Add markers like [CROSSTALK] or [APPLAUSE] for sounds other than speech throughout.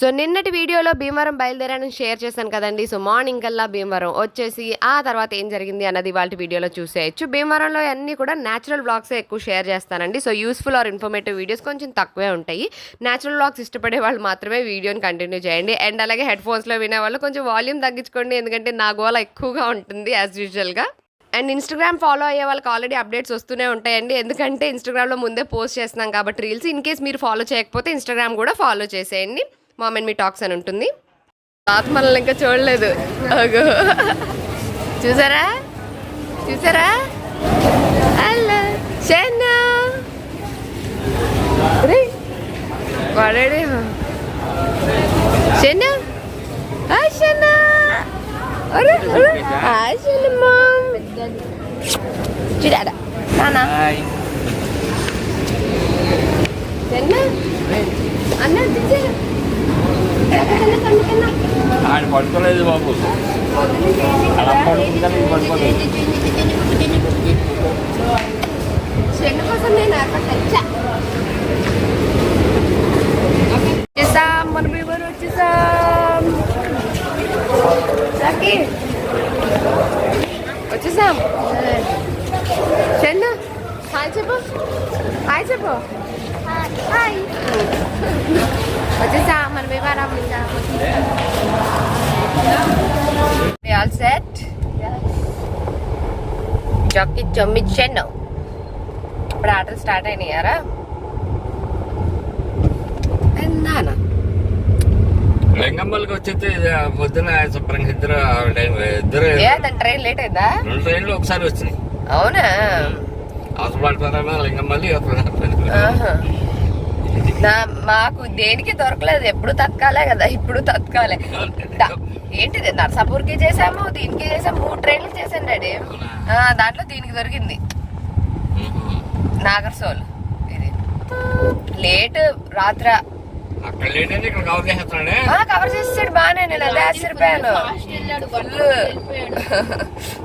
So నిన్నటి వీడియోలో భీమవరం బయలుదేరాను షేర్ చేశాను కదండి. సో మార్నింగ్ కల్లా భీమవరం వచ్చేసి ఆ తర్వాత ఏం జరిగింది అన్నది వాళ్ళ వీడియోలో చూసేయచ్చు. భీమవరంలో అన్నీ కూడా న్యాచురల్ బ్లాగ్సే ఎక్కువ షేర్ చేస్తానండి. So useful or informative videos కొంచెం తక్కువే ఉంటాయి. న్యాచురల్ బ్లాగ్స్ ఇష్టపడే వాళ్ళు మాత్రమే వీడియోని కంటిన్యూ చేయండి. అండ్ అలాగే హెడ్ ఫోన్స్లో వినే వాళ్ళు కొంచెం వాల్యూమ్ తగ్గించుకోండి. ఎందుకంటే నా గోల ఎక్కువగా ఉంటుంది యాజ్ యూజువల్గా అండ్ ఇన్స్టాగ్రామ్ ఫాలో అయ్యే వాళ్ళకి ఆల్రెడీ అప్డేట్స్ వస్తూనే ఉంటాయండి. ఎందుకంటే ఇన్స్టాగ్రామ్లో ముందే పోస్ట్ చేస్తున్నాం కాబట్టి రీల్స్ ఇన్ కేస్ మీరు ఫాలో చేయకపోతే ఇన్స్టాగ్రామ్ కూడా ఫాలో చేసేయండి. మామెన్ మీ టాక్స్ అని ఉంటుంది. తాత మనల్ని ఇంకా చూడలేదు. చూసారా? చూసారా? హలో. షన్నా రే. వాడాడే హాయ్ షన్నమ్మా చూడాడా నానా? షన్నా అన్న ఆయన పడుకోలేదు బాబు. అలా పడుకుంటాను ఇది పడుకోలేదు చెన్ను కోసం నేను అక్కడ తెచ్చా వచ్చేసాం మన బీబర్ వచ్చేసాం. వచ్చేసాం. చెన్ను హాయ్ చెప్పు. హాయ్ చెప్పు. హాయ్. వచ్చేసాం మన బీబర్ ఆల్ సెట్ జాకీ జమ్మి చెన్ను ఇప్పుడు ఆటలు స్టార్ట్ అయినాయారా? నానా లింగంబల్కి వచ్చేస్తే పొద్దున శుభ్రంగా ఇద్దరు ఇద్దరు ట్రైన్ లేట్ అయిందా? రెండు ట్రైన్లు ఒకసారి వచ్చినాయి. అవునా? అవసరం పడతారా లింగంబల్లి. నా మాకు దేనికి దొరకలేదు ఎప్పుడు తత్కాలే కదా ఇప్పుడు తత్కాలే. ఏంటిది నర్సాపూర్కి చేసాము దీనికి చేసాము మూడు ట్రైన్లు చేశాను డాడీ. దాంట్లో దీనికి దొరికింది. నాగర్సోల్. ఇది. లేట్ రాత్ర అక్కడ ఇక్కడ కవర్ చేసాడు బాగానే నేను అదే ఆశ్చర్యపోయాను. ఫుల్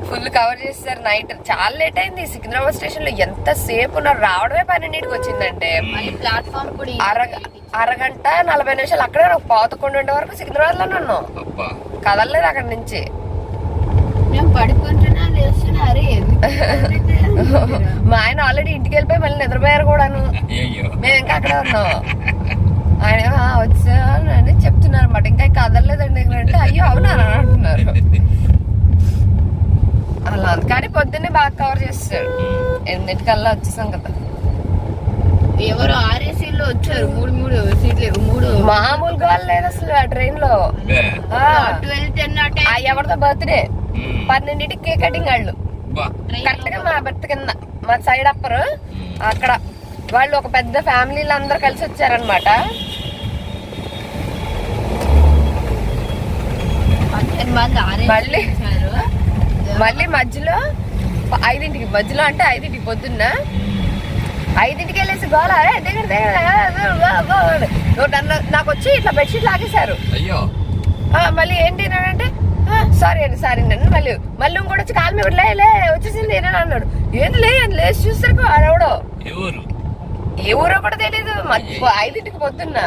ఫుల్ కవర్ చేస్తారు నైట్. చాలా లేట్ అయింది. సికింద్రాబాద్ స్టేషన్లో ఎంత సేపు ఉన్నారు రావడమే పన్నెండింటికి వచ్చిందంటే. ప్లాట్ఫామ్ కూడా అరగ అరగంట నలభై నిమిషాలు అక్కడే ఒక పాతకుండా ఉండే వరకు సికింద్రాబాద్లోనే ఉన్నాం. అబ్బా. కదలలేదు అక్కడి నుంచి. అరే మా ఆయన ఆల్రెడీ ఇంటికి వెళ్ళిపోయి మళ్ళీ నిద్రపోయారు కూడాను. మేము ఇంకా అక్కడే ఉన్నాం. [LAUGHS] ఆయన "ఆ, వచ్చాను అని చెప్తున్నారు అనమాట ఇంకా కదలలేదండి అంటే అయ్యో అవునా అని అంటున్నారు. అలా. కానీ పొద్దున్నే బాగా కవర్ చేస్తాడు ఎనిమిదింటికల్లా వచ్చేసాం కదా ఎవరో ఆర్ఏసీలో వచ్చారు. మూడు మూడు సీట్లు మూడు. మామూలుగా లేదు అసలు ఆ ట్రైన్లో. ఎవరితో బర్త్డే. పన్నెండింటికి కేక్ కటింగ్ వాళ్ళు. కరెక్ట్గా మా బర్త్ కింద మా సైడ్ అప్పరు. అక్కడ. వాళ్ళు ఒక పెద్ద ఫ్యామిలీలు అందరు కలిసి వచ్చారనమాట మళ్ళీ? మళ్ళీ మధ్యలో ఐదింటికి మధ్యలో అంటే ఐదింటికి పొద్దున్న. ఐదింటికి వెళ్ళేసి గోల "ఏ, దిగండి, దిగండి, ఆ, ఆ, ఆ, ఆ" అని. నువ్వు నన్ను నాకు వచ్చి ఇట్లా బెడ్షీట్ లాగేశారు. అయ్యో. మళ్ళీ ఏంటి అంటే సారీ అండి సారీ అండి మళ్ళీ మళ్ళీ ఇంకోటి వచ్చి కాలు మీద లే వచ్చేసింది ఏనని అన్నాడు. ఏంది లే అని లేచి చూసరికి ఆడవడో ఏ ఊరు కూడా తెలీదు. మధ్య ఐదింటికి పొద్దున్న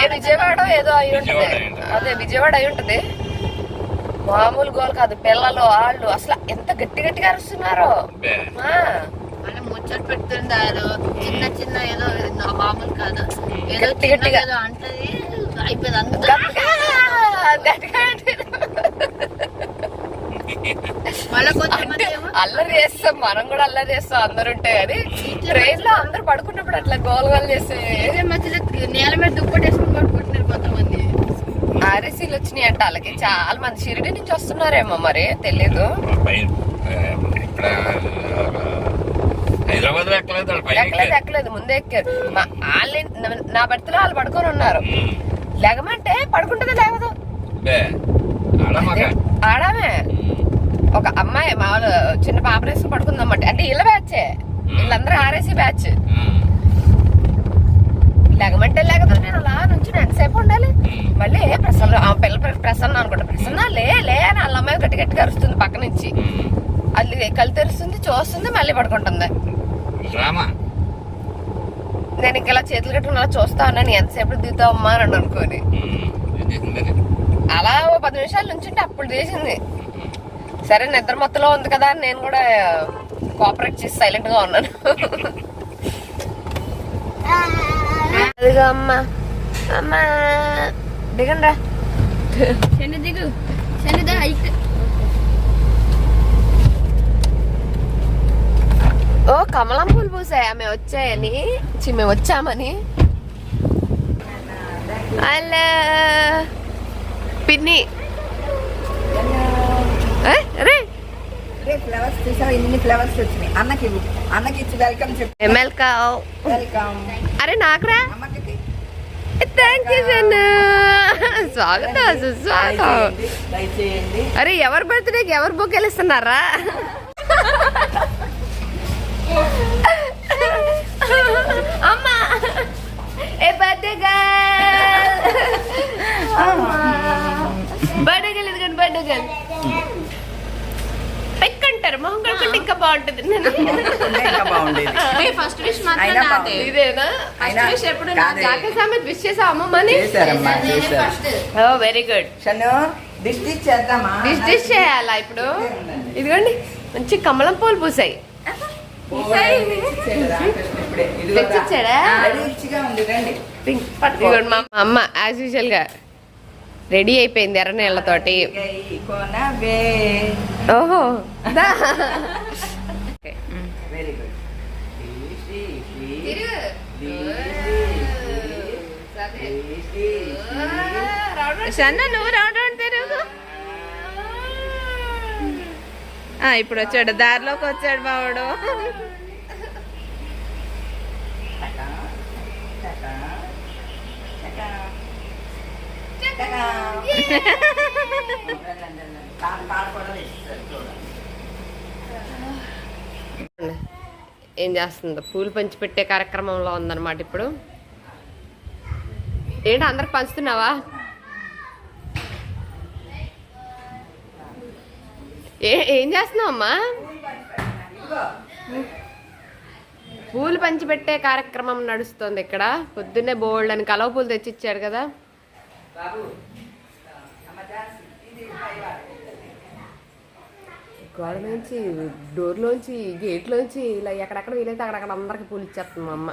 ఏ విజయవాడ ఏదో అయి ఉంటది. అదే విజయవాడ అయి ఉంటది. మామూలు గోల్ కాదు పిల్లలు వాళ్ళు అసలు ఎంత గట్టి గట్టిగా అరుస్తున్నారో. ముచ్చట పెడుతుంటారు చిన్న చిన్న ఏదో నా మామూలు కాదు. ఏదో గట్టిగా. ఏదో అంటది అయిపోయింది అంత. అల్లరి చేస్తాం మనం కూడా అల్లరి చేస్తాం అందరు ఉంటే. కానీ ట్రైన్లో అందరు పడుకున్నప్పుడు అట్లా గోల్ గోల్ చేస్తే మధ్యలో నేల మీద దుప్పటి వేసుకుని పడుకుంటున్నారు కొంతమంది. ఆర్ఎస్సీలు వచ్చినాయి అంట వాళ్ళకి చాలా మంది షిరిడి నుంచి వస్తున్నారేమో మరి తెలీదు. లో ఎక్కలేదు ఎక్కలేదు ముందే ఎక్కారు. మా- వాళ్ళే నా- బర్త్లో వాళ్ళు పడుకొని ఉన్నారు. లేగమంటే పడుకుంటుంది లేవదు. ఆడామే. ఒక అమ్మాయి మామూలు చిన్న పాప వేసుకుని పడుకుందన్నమాట. అంటే ఇళ్ళ బ్యాచే. వీళ్ళందరూ ఆర్ఎస్సీ బ్యాచ్. ఉమ్. లెగమంటే లేకపోతే నేను అలా నుంచి ఎంతసేపు ఉండాలి? మళ్ళీ ఏ ప్రసన్న ఆ పిల్ల పేరు ప్రసన్న అనుకుంటా. ప్రసన్న లే లే అని వాళ్ళ అమ్మాయి గట్టి గట్టిగా అరుస్తుంది పక్క నుంచి. అది కళ్ళు తెరుస్తుంది చూస్తుంది మళ్ళీ పడుకుంటుంది. నేను ఇంకా ఇలా చేతులు కట్టుకుని అలా చూస్తా ఉన్నాను ఎంతసేపు దిగుతావు అమ్మా అని అనుకోని. అలా ఓ పది నిమిషాలు నుంచుంటే అప్పుడు చేసింది. సరే నిద్ర మొత్తంలో ఉంది కదా అని నేను కూడా కోఆపరేట్ చేసి సైలెంట్గా ఉన్నాను. [LAUGHS] అదిగో అమ్మా. అమ్మా. దిగండి రా శని దిగు శని ఓ కమలం పూలు పూసాయా? మేము వచ్చాయని. చి మేము వచ్చామని. హలో. పిన్ని. రే ఫ్లవర్స్ చూసావా ఇన్ని ఫ్లవర్స్ వచ్చినాయి. అన్నకి అన్నకి ఇచ్చి వెల్కమ్ చెప్పు ఎమ్మెల్కా వెల్కమ్ అరే నాకురా? థ్యాంక్ యూ సన్ స్వాగతం సుస్వాగతం. అరే ఎవరు బర్త్డేకి ఎవరు బుక్ వెళ్ళిస్తున్నారా అమ్మా. ఏ బర్త్డే బర్త్డే గల్ ఇదిగోండి బర్త్డే గల్ పెక్కంటారు మొహం కడుకుంటే ఇంకా బాగుంటుంది. ఇంకా బాగుండేది. ఫస్ట్ విష్ మాత్రం. ఇదేనా? ఫస్ట్ ఎప్పుడు కాదే. జాకే సామెత్ విష్ చేసా అమ్మమ్మని ఓ వెరీ గుడ్. చేద్దామా? డిష్ డిష్ చేయాలా ఇప్పుడు ఇదిగోండి మంచి కమలం పూలు పూసాయి. తెచ్చిచ్చాడా? రిచ్గా ఉంది రండి. పింక్. ఇదిగోండి మా మా అమ్మ యాజ్ యూజువల్గా. రెడీ అయిపోయింది ఎర్ర నీళ్ళతోటి. ఓహో. [LAUGHS] నువ్వు రౌండ్ రౌండ్ తిరుగు. ఆ, ఇప్పుడు వచ్చాడు దారిలోకి వచ్చాడు బావుడు. ఏం చేస్తుంది? పూలు పంచిపెట్టే కార్యక్రమంలో ఉందన్నమాట ఇప్పుడు. ఏంటి అందరికి పంచుతున్నావా? ఏ ఏం చేస్తున్నావమ్మా పూలు పంచిపెట్టే కార్యక్రమం నడుస్తుంది ఇక్కడ. పొద్దున్నే బోల్డ్ అని కలవ పూలు తెచ్చిచ్చాడు కదా. గోడ నుంచి డోర్లోంచి గేట్లోంచి ఇలా ఎక్కడెక్కడ వీలైతే అక్కడక్కడ అందరికి పూలు ఇచ్చేస్తుంది మా అమ్మ.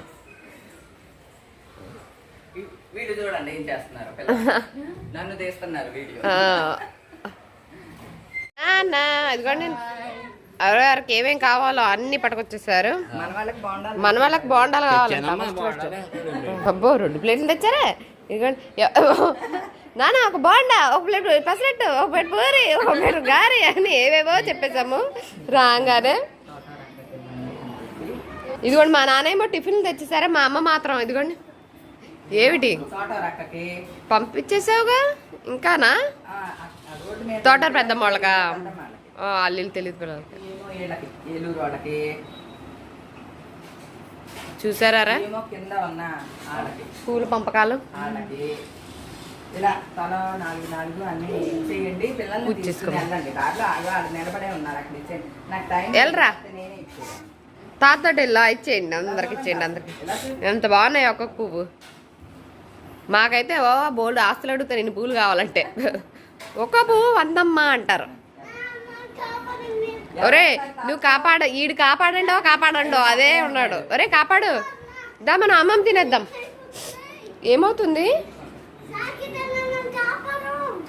వీడియో చూడండి ఏం చేస్తున్నారు పిల్లలు. [LAUGHS] నన్ను తీస్తున్నారు వీడియో. ఏమేం కావాలో అన్ని పట్టుకొచ్చేసారు. మన వాళ్ళకి బాగుండాలి మన వాళ్ళకి బోండాలు. బోండాలు. అబ్బో రెండు ప్లేట్లు తెచ్చారా? ఇదిగోండి నాన్న ఒక బాండా ఒక ప్లేట్ పెసరట్టు ఒక ప్లేట్ పూరి ఒక ప్లేట్ గారి అని ఏవేవో చెప్పేసాము రాగానే. ఇదిగోండి మా నాన్నేమో టిఫిన్ తెచ్చేసారా మా అమ్మ మాత్రం ఇదిగోండి. ఏమిటి? పంపించేసావుగా? ఇంకానా? తోట పెద్దమ్మ వాళ్ళకా? పెద్దమ్మాళ్ళకి. అల్లీలు తెలియదు పిల్లలకి ఏమో వీళ్ళకి ఏలూరు వాళ్ళకి చూసారా పూల పంపకాలు? ఇలా తల నాలుగు నాలుగు అన్ని ఇచ్చేయండి పిల్లల్ని పూజ తీసుకుని చేసుకోమా. వెళ్ళండి. దాంట్లో వాళ్ళు నిలబడే ఉన్నారు అక్కడ ఇచ్చేయండి. నాకు టైం వెళ్ళరా. నేనే తాతోటి ఇలా ఇచ్చేయండి అందరికి ఇచ్చేయండి అందరికి. ఎంత బాగున్నాయి ఒక్కొక్క పువ్వు. మాకైతే ఓ బోల్డ్ ఆస్తులు అడుగుతారు ఇన్ని పూలు కావాలంటే. ఒక్క పువ్వు వందమ్మా అంటారు. ఒరే నువ్వు కాపాడ ఈడు కాపాడండో కాపాడండో అదే ఉన్నాడు. ఒరే కాపాడు. దా మనం అమ్మమ్మ తినేద్దాం. ఏమవుతుంది?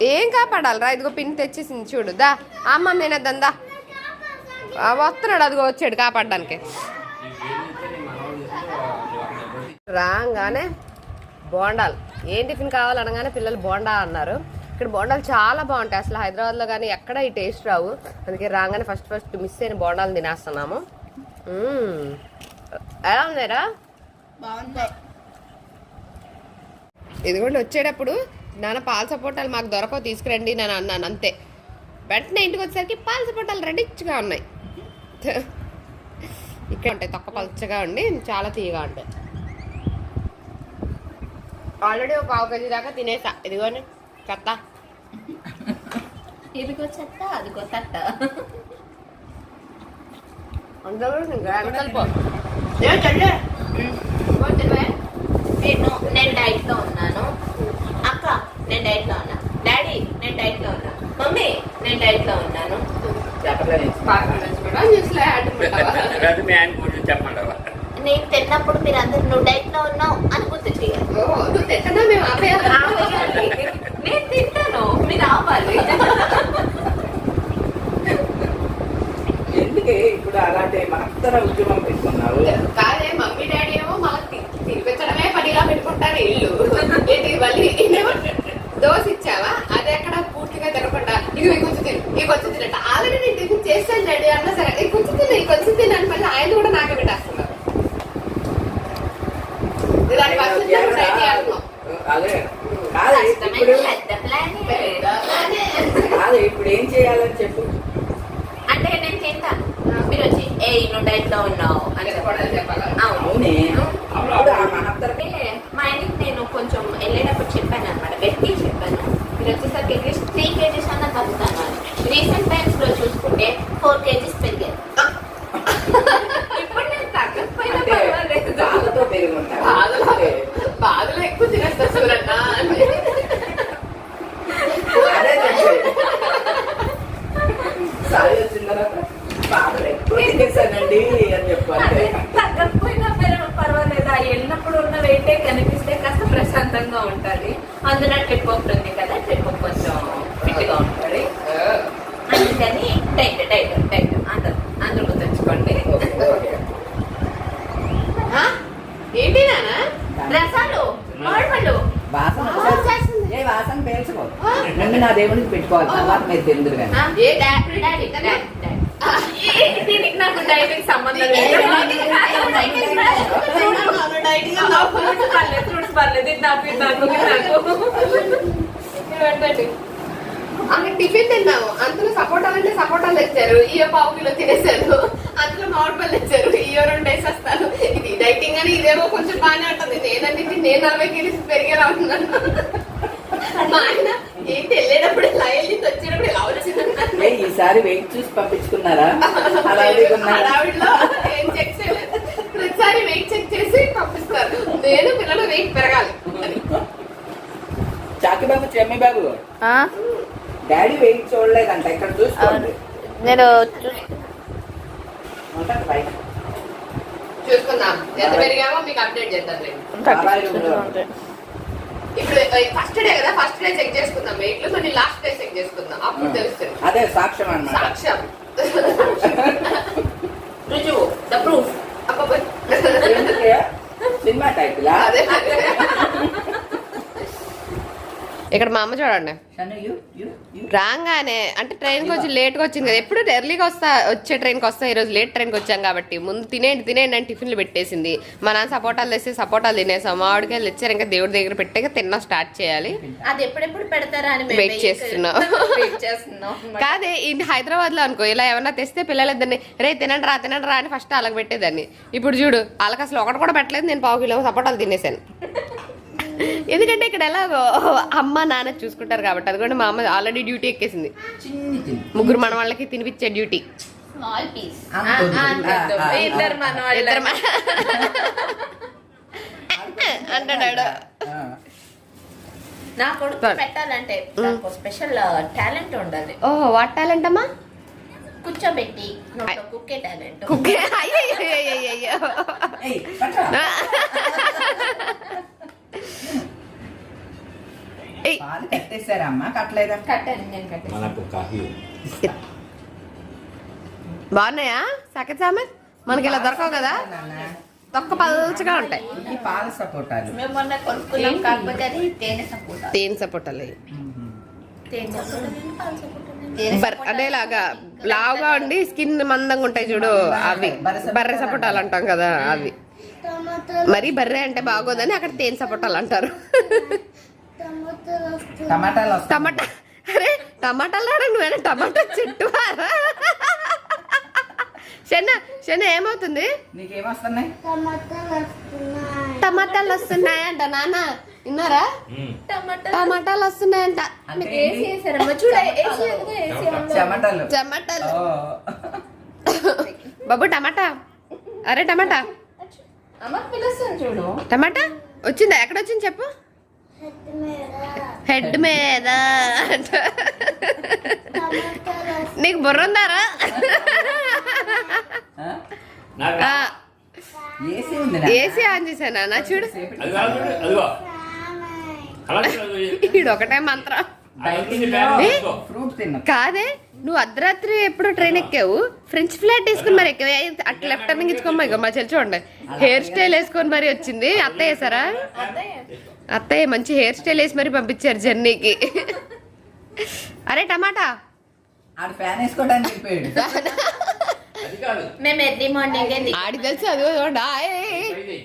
ఏం కాపాడాలరా? ఇదిగో పిన్ తెచ్చేసింది చూడు. దా అమ్మమ్మ తినేద్దాం దా. వస్తున్నాడు అదిగో వచ్చాడు కాపాడడానికి. రాగానే బోండాలు. ఏం టిఫిన్ కావాలనగానే పిల్లలు బోండా అన్నారు. ఇక్కడ బోండాలు చాలా బాగుంటాయి. అసలు హైదరాబాద్లో కానీ ఎక్కడ ఈ టేస్ట్ రావు. అందుకే రాగానే ఫస్ట్ ఫస్ట్ మిస్ అయిన బోండాలు తినేస్తున్నాము. ఎలా ఉన్నారా బాగుంది ఇదిగోండి వచ్చేటప్పుడు నాన్న పాల సపోటాలు మాకు దొరకవు తీసుకురండి నేను అన్నాను అంతే. వెంటనే ఇంటికి వచ్చేసరికి పాల సపోటాలు రెడీగా ఉన్నాయి. ఇక్కడ ఉంటాయి తొక్క పలుచగా ఉండి చాలా తీయగా ఉంటాయి. ఆల్రెడీ ఒక పావు కేజీ దాకా తినేసా. ఇదిగోని చెత్త. ఇదిగో చెత్త అదిగో తట్ట. అందరూ నేను నేను డైట్లో ఉన్నాను. అక్క నేను డైట్లో ఉన్నా. డాడీ నేను డైట్లో ఉన్నా. మమ్మీ నేను డైట్లో ఉన్నాను. నేను తిన్నప్పుడు మీరు అందరు నువ్వు డైట్లో ఉన్నావు అని గుర్తు చేయాలి. నేను తింటాను మీరు ఆపాలి ఎందుకే ఇప్పుడు అలాంటి మహత్తర ఉద్యమం పెట్టుకున్నావు కాదే మమ్మీ డాడీ ఏమో మనకి తినిపించడమే పనిగా పెట్టుకుంటారు ఇల్లు. ఏంటి మళ్ళీ దోశ ఇచ్చావా? అది ఎక్కడ పూర్తిగా తినకుండా. ఇది కొంచెం తిను ఈ కొంచెం తినట్టు ఆల్రెడీ నేను టిఫిన్ చేస్తాను డాడీ అన్నా సరే. ఈ కొంచెం తిను ఈ కొంచెం తిను అని మళ్ళీ ఆయన కూడా నాకే పెట్టేస్తున్నారు. అనుకో అదే. ఇప్పుడు. కాదు ఇప్పుడు ఏం చేయాలని చెప్పు. అంటే నేను తింటాను మీరు వచ్చి ఏ నువ్వు డైట్లో ఉన్నావు అని అవును. మా ఆయనకి నేను కొంచెం వెళ్ళేటప్పుడు చెప్పాను అనమాట గట్టి చెప్పాను. మీరు వచ్చేసరికి అట్లీస్ట్ త్రీ కేజీస్ అన్న తగ్గుతాను. రీసెంట్ టైమ్స్లో చూసుకుంటే ఫోర్ కేజీస్ పెరిగారు ఇప్పుడు నేను తగ్గకపోయినా అంటే పర్వాలేదు బాధతో పెరిగి ఉంటావు బాధలు అంటే బాధలు ఎక్కువ తినేస్తా చూడన్న అదే చెప్పేది. సాయి వచ్చిన తర్వాత బాధలు ఎక్కువ తినేసానండి అని చెప్పాలి అదే తగ్గకపోయినా పర్వ- పర్వాలేదు ఆ వెళ్ళినప్పుడు ఉన్న వెయిటే కనిపిస్తే కాస్త ప్రశాంతంగా ఉంటది అందులో ట్రిప్ ఉంది కదా ట్రిప్ కొంచెం ఫిట్గా ఉంటుంది అందుకని డైట్ డైట్ డైట్ అందరు అందరూ గుర్తుంచుకోండి ఏంటి నానా రసాలు మామిడిపళ్ళు వాసన వచ్చేస్తుంది. ఏ వాసన పేల్చుకో ముందు నా దేవునికి పెట్టుకోవాలి తర్వాత మీరు కానీ నాకు డైటింగ్ సంబంధం లేదు ఫ్రూట్స్ పర్లేదు ఫ్రూట్స్ పర్లేదు ఇది నాకు ఇది నాకు ఇది నాకు అక్కడ టిఫిన్ తిన్నాము అందులో సపోటాలు అంటే సపోటాలు తెచ్చారు ఇయో పావు కిలో తినేసారు అందులో మామిడి పళ్ళు తెచ్చారు ఇయో రెండు వేసేస్తాను ఇది డైటింగ్ అని ఇదేమో కొంచెం బాగానే ఉంటుంది నేనంటే ఇది నేను నలభై కేజీస్ పెరిగేలా ఉంటున్నాను మా ఆయన ఏంటి వెళ్ళేటప్పుడు ఇలా వెళ్ళి వచ్చేటప్పుడు ఇలా ఈసారి వెయిట్ చూసి పంపించుకున్నారా? ఏం చెక్ చేయలేదు. ప్రతిసారి వెయిట్ చెక్ చేసి పంపిస్తారు. నేను పిల్లలు వెయిట్ పెరగాలి. చాకి బాబు చెమ్మి బాబు. డాడీ వెయిట్ చూడలేదంట. ఇక్కడ చూసుకోండి. నేను. చూసుకుందాం. ఎంత పెరిగామో మీకు అప్డేట్లో. ఇప్పుడు ఫస్ట్ డే కదా ఫస్ట్ డే చెక్ చేసుకుందాం. వెయిట్ మరి లాస్ట్ డే చెక్ చేసుకుందాం. అప్పుడు తెలుస్తుంది. అదే సాక్ష్యం అన్నమాట. సాక్ష్యం. [LAUGHS] రుజువు ద ప్రూఫ్ అబ్బబ్బ. సినిమా టైపులా? అదే. [LAUGHS] ఇక్కడ మా అమ్మ చూడండి. రాగానే అంటే ట్రైన్కి వచ్చి లేట్గా వచ్చింది కదా. ఎప్పుడు ఎర్లీగా వస్తా వచ్చే ట్రైన్కి వస్తా ఈరోజు లేట్ ట్రైన్కి వచ్చాం కాబట్టి. ముందు తినేయండి తినేయండి అని టిఫిన్లు పెట్టేసింది. మా నాన్న సపోటాలు తెస్తే సపోటాలు తినేసాం. మామిడికాయలు తెచ్చారు ఇంకా దేవుడి దగ్గర పెట్టాక తిన్నా స్టార్ట్ చేయాలి. అది ఎప్పుడెప్పుడు పెడతారా అని. వెయిట్ చేస్తున్నాం. [LAUGHS] కాదే ఇది హైదరాబాద్లో అనుకో ఇలా ఏమన్నా తెస్తే పిల్లలిద్దరిని రే తినండి రా తినండి రా అని ఫస్ట్ అలాగ పెట్టేదాన్ని. ఇప్పుడు చూడు వాళ్ళకి అసలు ఒకటి కూడా పెట్టలేదు నేను పావు కిలో సపోటాలు తినేసాను. ఎందుకంటే ఇక్కడ ఎలాగో అమ్మ నాన్న చూసుకుంటారు కాబట్టి అది కూడా మా అమ్మ ఆల్రెడీ డ్యూటీ ఎక్కేసింది. ముగ్గురు మన వాళ్ళకి తినిపించే డ్యూటీ ఇద్దరు మన అంటాడు. నా కొడుకు. పెట్టాలంటే స్పెషల్ టాలెంట్ ఉండాలి. ఓహో వాట్ టాలెంట్ అమ్మా? కూర్చోబెట్టి కుక్కే టాలెంట్ కుక్కే అయ్యో పాలు కట్టేశారా అమ్మా? కట్టలేదా? కట్టాను నేను కట్టాను మనకు కాఫీ బాగున్నాయా? సకత్ సామెత్ మనకి ఇలా దొరకవు కదా? తొక్క పల్చగా ఉంటాయి. ఈ పాల సపోటాలు. మేము మొన్న కొనుక్కున్నాం కాకపోతే అది తేనె సపోటా. తేనె సపోటాలు. తేనె సపోటా. నేను పాల సపోటా నేను. తేనె బర్ సపోటా. అదేలాగా లావుగా ఉండి స్కిన్ మందంగా ఉంటాయి చూడు అవి. బర్రె సపోటాలు అంటాం కదా అవి. మరి బర్రె అంటే బాగోదని అక్కడ తేనె సపోటాలు అంటారు. టమాటాలు వస్తాయి. టమాటా అరే టమాటాలు రావడం నువ్వేనా? టమాటా చెట్టు శన శన ఏమవుతుంది? నీకేమొస్తున్నాయి? టమాటాలు వస్తున్నాయంట నాన్న. విన్నారా? టమాటాలు వస్తున్నాయంట. అంటే ఏసీ వేసారమ్మా. చూడ ఏసీ ఎందుకు ఏసీ ఉందో. చెమటలు టమాటాలు. బాబు టమాటా. అరే టమాటా. అమ్మ పిలుస్తాను చూడు. టమాటా? వచ్చిందా? ఎక్కడ వచ్చింది చెప్పు. హెడ్ మీద. నీకు బుర్ర ఉందారా ఏసీ ఉంది ఏసీ ఆన్ చేశానా? నా చూడు. అది కాదు చూడు, అదిగో. అలా చూడు, అది. ఈడు ఒకటే మంత్రం కాదే? నువ్వు అర్ధరాత్రి ఎప్పుడు ట్రైన్ ఎక్కావు. ఫ్రెంచ్ ఫ్లాట్ వేసుకుని మరి ఎక్కవే? అట్లా లెఫ్ట్ టర్నింగ్ ఇచ్చుకోమ్మా ఇక మా చెల్లి చూడండి. హెయిర్ స్టైల్ వేసుకొని మరి వచ్చింది. అత్తయ్య వేసారా అత్తయ్య మంచి హెయిర్ స్టైల్ వేసి మరి పంపించారు జర్నీకి. అరే టమాటా. ఆడ ఫ్యాన్ వేసుకోవడానికి వెళ్ళిపోయాడు. అది కాదు. మేము ఎర్లీ మార్నింగ్ ఆడి తెలుసు అది.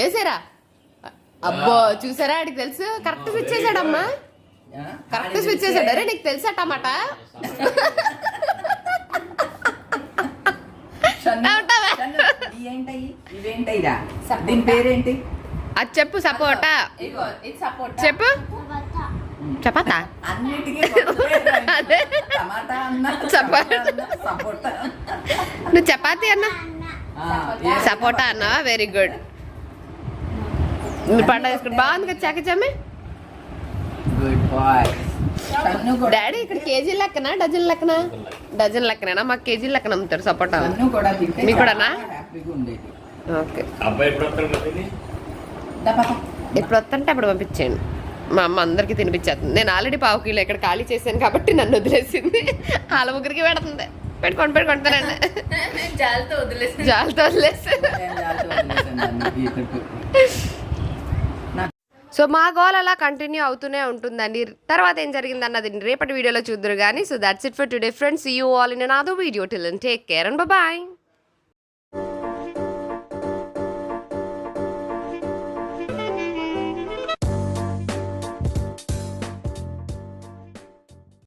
వేసారా? అబ్బో చూసారా? ఆడికి తెలుసు. కరెక్ట్ ఆ? కరెక్ట్ స్విచ్ అరే నీకు తెలుసా టమాటా? దీని పేరేంటి? అది చెప్పు సపోటా. చెప్పు. చపాతా? నువ్వు చపాతీ అన్నా? సపోటా. అన్నా వెరీ గుడ్ చేసుకుంటే బాగుంది కదా చాకచమ్మి గుడ్ బాయ్ షన్ను కూడా డాడీ ఇక్కడ కేజీ లెక్కన? డజన్ లెక్కన? డజన్ లెక్కనేనా? మాకు కేజీ లెక్కన అమ్ముతారు సపోటా. మీకు కూడానా? ఓకే. ఎప్పుడు వస్తుంటే అప్పుడు పంపించేయండి. మా అమ్మ అందరికి తినిపించేస్తుంది. నేను ఆల్రెడీ పావు కిలో ఇక్కడ ఖాళీ చేశాను కాబట్టి నన్ను వదిలేసింది. వాళ్ళ ముగ్గురికి పెడుతుంది. పెట్టుకోండి పెట్టుకుంటానండి జాలతో వదిలేసి జాలతో వదిలేసి సో మా గోల్ అలా కంటిన్యూ అవుతూనే ఉంటుందండి. తర్వాత ఏం జరిగింది అన్నది రేపటి వీడియోలో చూద్దరు కానీ so that's it for today friends you all in another video till take care and bye